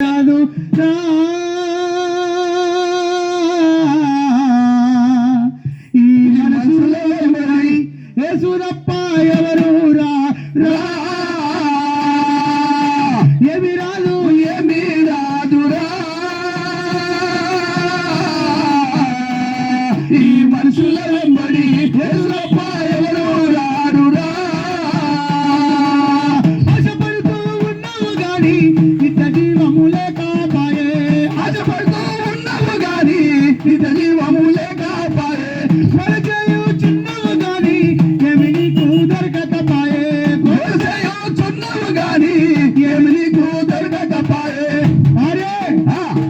కాదు. ఈ మనసులో మరి యేసురప్ప ఎవరు? రా. రా. ఏమి రాదు ఏమి రాదురా ఈ మనుషుల వెంబడి యేసురప్ప ఎవరు? రారురా ఆశపడుతూ ఉన్నావు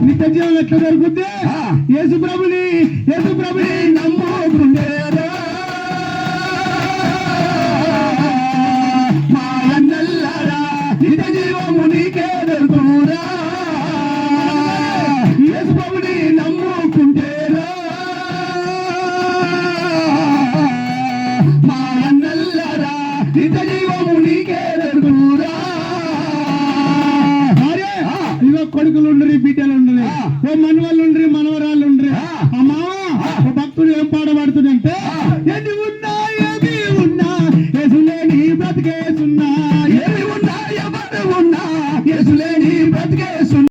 నిత్య జీవం ఎట్లా దొరుకుద్ది. యేసు ప్రభుని యేసు ప్రభుని నమ్ముకునేరా ఇదో కొడుకులు ఉండరు బిడ్డలు ఉండరు ఓ మనవాళ్ళు ఉండరు మనవరాళ్ళు ఉండరు అమ్మా ఓ భక్తుడు ఏం పాట పాడుతుందంటే ఎన్ని ఉన్నా ఏమి ఉన్నా ఎసులేని బ్రతికేసున్నా. ఏమి ఉన్నా ఎవరు ఉన్నా ఎసులేని బ్రతికేసున్నా.